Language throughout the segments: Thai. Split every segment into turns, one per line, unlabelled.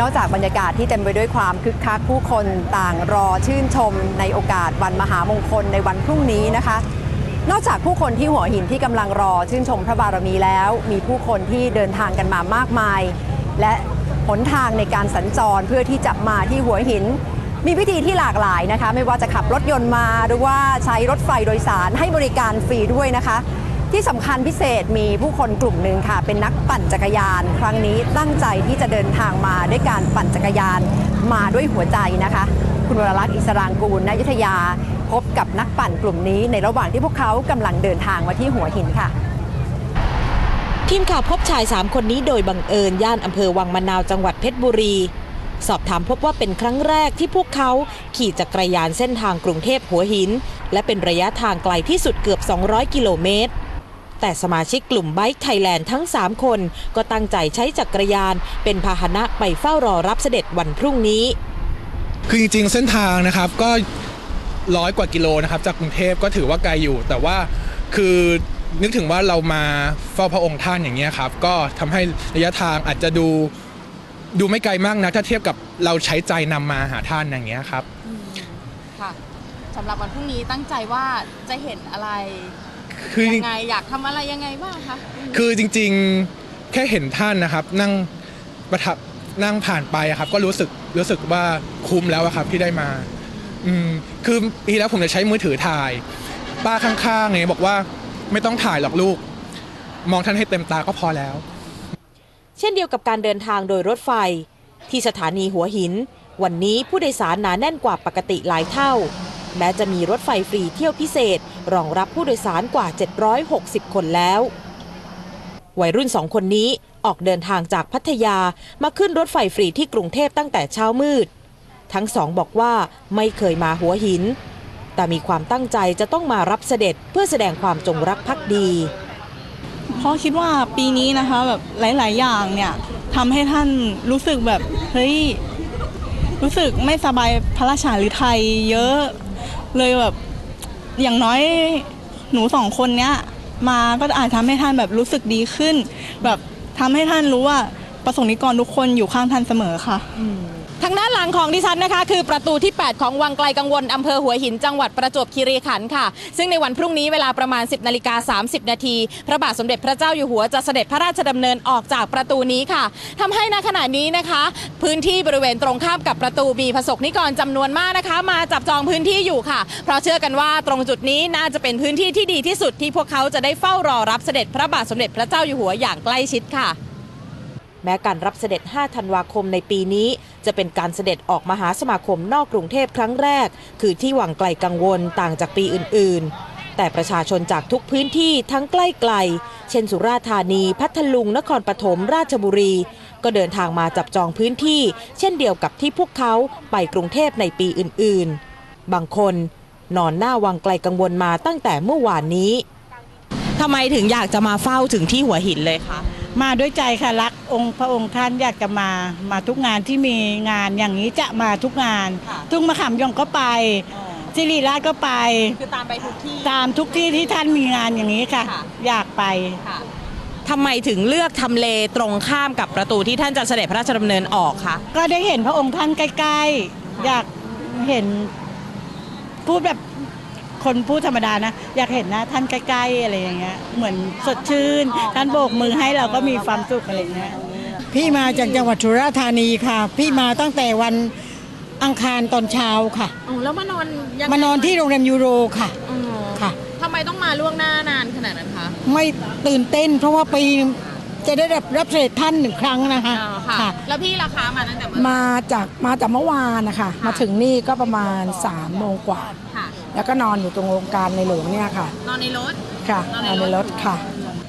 นอกจากบรรยากาศที่เต็มไปด้วยความคึกคักผู้คนต่างรอชื่นชมในโอกาสวันมหามงคลในวันพรุ่งนี้นะคะ นอกจากผู้คนที่หัวหินที่กำลังรอชื่นชมพระบารมีแล้ว มีผู้คนที่เดินทางกันมามากมาย และหนทางในการสัญจรเพื่อที่จะมาที่หัวหิน มีวิธีที่หลากหลายนะคะ ไม่ว่าจะขับรถยนต์มาหรือว่าใช้รถไฟโดยสารให้บริการฟรีด้วยนะคะ ที่สำคัญพิเศษมีผู้คนกลุ่มหนึ่งค่ะ เป็นนักปั่นจักรยาน ครั้งนี้ตั้งใจที่จะเดินทางมาด้วยการปั่นจักรยานมาด้วยหัวใจนะคะ คุณวรลักษณ์อิสรางกูลณอยุทธยา พบกับนักปั่นกลุ่มนี้ในระหว่างที่พวกเขากำลังเดินทางมาที่หัวหินค่ะ
ทีมข่าวพบชาย 3 คนนี้โดยบังเอิญย่านอำเภอวังมะนาวจังหวัดเพชรบุรี สอบถามพบว่าเป็นครั้งแรกที่พวกเขาขี่จักรยานเส้นทางกรุงเทพหัวหิน และเป็นระยะทางไกลที่สุดเกือบ 200 กิโลเมตร แต่สมาชิกกลุ่มไบค์ไทยแลนด์ทั้ง 3 คน ก็ตั้งใจใช้จักรยาน เป็นพาหนะไปเฝ้ารอรับเสด็จวันพรุ่งนี้
คือจริงๆ เส้นทางนะครับก็ร้อยกว่ากิโลนะครับจากกรุงเทพก็ถือว่าไกลอยู่ แต่ว่าคือนึกถึงว่าเรามาเฝ้าพระองค์ท่านอย่างเงี้ยครับ ก็ทำให้ระยะทางอาจจะดูดูไม่ไกลมากนะถ้าเทียบกับเราใช้ใจนำมาหาท่านอย่างเงี้ยครับ
ค่ะสำหรับวันพรุ่งนี้ตั้งใจว่าจะเห็นอะไร
คือ
ยังไงอยากทำอะไรยังไงบ้างคะ
คือจริงๆ แค่เห็นท่านนะครับ นั่งประทับนั่งผ่านไปอะครับ ก็รู้สึกรู้สึกว่าคุ้มแล้วอะครับที่ได้มา อืมคือปีแล้วผมจะใช้มือถือถ่าย ป้าข้างๆเนี่ยบอกว่าไม่ต้องถ่ายหรอกลูก มองท่านให้เต็มตาก็พอแล้ว
เช่นเดียวกับการเดินทางโดยรถไฟ ที่สถานีหัวหิน วันนี้ผู้โดยสารหนาแน่นกว่าปกติหลายเท่า แม้จะมีรถไฟฟรีเที่ยวพิเศษ รองรับผู้โดยสารกว่า 760 คนแล้ว วัยรุ่นสองคนนี้ออกเดินทางจากพัทยามาขึ้นรถไฟฟรีที่กรุงเทพตั้งแต่เช้ามืด ทั้งสองบอกว่าไม่เคยมาหัวหิน แต่มีความตั้งใจจะต้องมารับเสด็จเพื่อแสดงความจงรักภักดี
เพราะคิดว่าปีนี้นะคะแบบหลาย ๆ อย่างเนี่ยทำให้ท่านรู้สึกแบบเฮ้ยรู้สึกไม่สบายพระราชาหรือไทยเยอะ เลยแบบอย่างน้อยหนูสองคนเนี้ยมาก็อาจทำให้ท่านแบบรู้สึกดีขึ้น แบบทำให้ท่านรู้ว่าประสงค์นิกรทุกคนอยู่ข้างท่านเสมอค่ะ
ทางด้านหลังของดิฉันนะคะ คือประตูที่ 8 ของวังไกลกังวลอำเภอหัวหินจังหวัดประจวบคีรีขันธ์ค่ะ ซึ่งในวันพรุ่งนี้เวลาประมาณ 10นาฬิกา30 นาทีพระบาทสมเด็จพระเจ้าอยู่หัวจะเสด็จพระราชดำเนินออกจากประตูนี้ค่ะทำให้ณขณะนี้นะคะ พื้นที่บริเวณตรงข้ามกับประตูมีประสบนิกรจำนวนมากนะคะ มาจับจองพื้นที่อยู่ค่ะ เพราะเชื่อกันว่าตรงจุดนี้น่าจะเป็นพื้นที่ที่ดีที่สุดที่พวกเขาจะได้เฝ้ารอรับเสด็จพระบาทสมเด็จพระเจ้าอยู่หัวอย่างใกล้ชิดค่ะ
แม้การรับเสด็จ 5 ธันวาคมในปีนี้ จะเป็นการเสด็จออกมหาสมาคมนอกกรุงเทพครั้งแรก คือที่วังไกลกังวลต่างจากปีอื่น ๆ แต่ประชาชนจากทุกพื้นที่ทั้งใกล้ไกล เช่นสุราษฎร์ธานี พัทลุง นครปฐม ราชบุรี ก็เดินทางมาจับจองพื้นที่ เช่นเดียวกับที่พวกเขาไปกรุงเทพในปีอื่น ๆ บางคน นอนหน้าวังไกลกังวลมาตั้งแต่เมื่อวานนี้
ทำไมถึงอยากจะมาเฝ้าถึงที่หัวหินเลยคะ
มาด้วยใจค่ะรักองค์พระองค์ท่านอยากจะมามาทุกงานที่มีงานอย่างนี้จะมาทุกงาน
ค่ะ
ทุ่งมะขามยองก็ไปสิริราชก็ไป
คือตามไปทุกที่
ตามทุกที่ที่ท่านมีงานอย่างนี้ค่ะ
ค่ะ
อยากไป
ค่ะทำไมถึงเลือกทำเลตรงข้ามกับประตูที่ท่านจะเสด็จพระราชดำเนินออกคะ
ก็ได้เห็นพระองค์ท่านใกล้ๆ อยากเห็นพูดแบบ คนพูดธรรมดานะ อยากเห็นหนะท่านใกล้ๆอะไรอย่างเงี้ยเหมือนสดชื่น ท่านโบกมือให้เราก็มีความสุขอะไรอย่างเงี้ย
พี่มาจากจังหวัดสุราษฎร์ธานีค่ะ พี่มาตั้งแต่วันอังคารตอนเช้าค่ะ
แล้วมานอนยัง
มานอนที่โรงแรมยูโรค่ะค่ะ
ทำไมต้องมาล่วงหน้านานขนาดนั้นคะ
ไม่ตื่นเต้น เพราะว่าปีจะได้รับรับเสด็จท่านหนึ่งครั้งนะคะค่ะ
แล้วพี่ราคามาตั้งแต่เมื่อ
มาจากมาจากเมื่อวานนะคะมาถึงนี่ก็ประมาณ3ามโมงกว่า
ค่ะ
แล้วก็นอนอยู่ตรงโรงการในหลวงเนี่ยค่ะ
นอนในรถ
ค่ะ
นอน
น
ใน
อน
รถ
ในรถค่ะ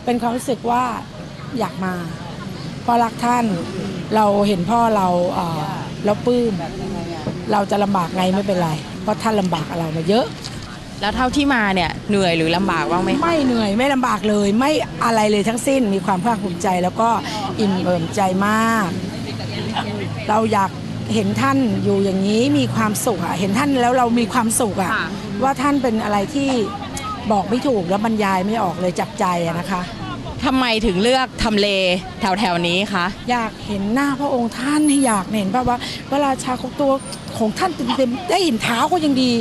เป็นความรู้สึกว่าอยากมาเพราะรักท่านเราเห็นพ่อเราเอ่อเราปลื้มเราจะลำบากไงไม่เป็นไร เพราะท่านลำบากกับเรามาเยอะ
แล้วเท่าที่มาเนี่ยเหนื่อยหรือลำบากบ้างไหมคะ
ไม่เหนื่อยไม่ลำบากเลยไม่อะไรเลยทั้งสิ้นมีความภาคภูมิใจแล้วก็อิ่มเอิบใจมาก เราอยากเห็นท่านอยู่อย่างนี้มีความสุขอะเห็นท่านแล้วเรามีความสุขอะ
ค่ะ
ว่าท่านเป็นอะไรที่บอกไม่ถูกแล้วบรรยายไม่ออกเลยจากใจอะนะคะ
ทำไมถึงเลือกทำเลแถวแถวๆนี้คะ
อยากเห็นหน้าพระองค์ท่านให้อยากเห็นพระว่าพระราชาของตัวของท่านเต็มๆได้เห็นเท้าก็ยังดี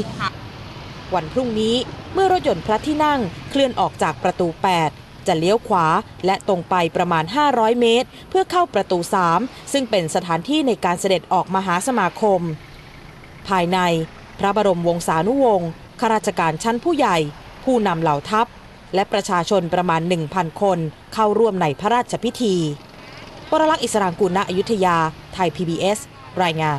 วันพรุ่งนี้เมื่อรถยนต์พระที่นั่งเคลื่อนออกจากประตู 8 จะเลี้ยวขวาและตรงไปประมาณ 500 เมตร เพื่อเข้าประตู 3 ซึ่งเป็นสถานที่ในการเสด็จออกมหาสมาคม ภายในพระบรมวงศานุวงศ์ ข้าราชการชั้นผู้ใหญ่ ผู้นำเหล่าทัพ และประชาชนประมาณ 1,000 คนเข้าร่วมในพระราชพิธีปรลักษณ์อิสรางกูลณอยุธยา ไทย PBS รายงาน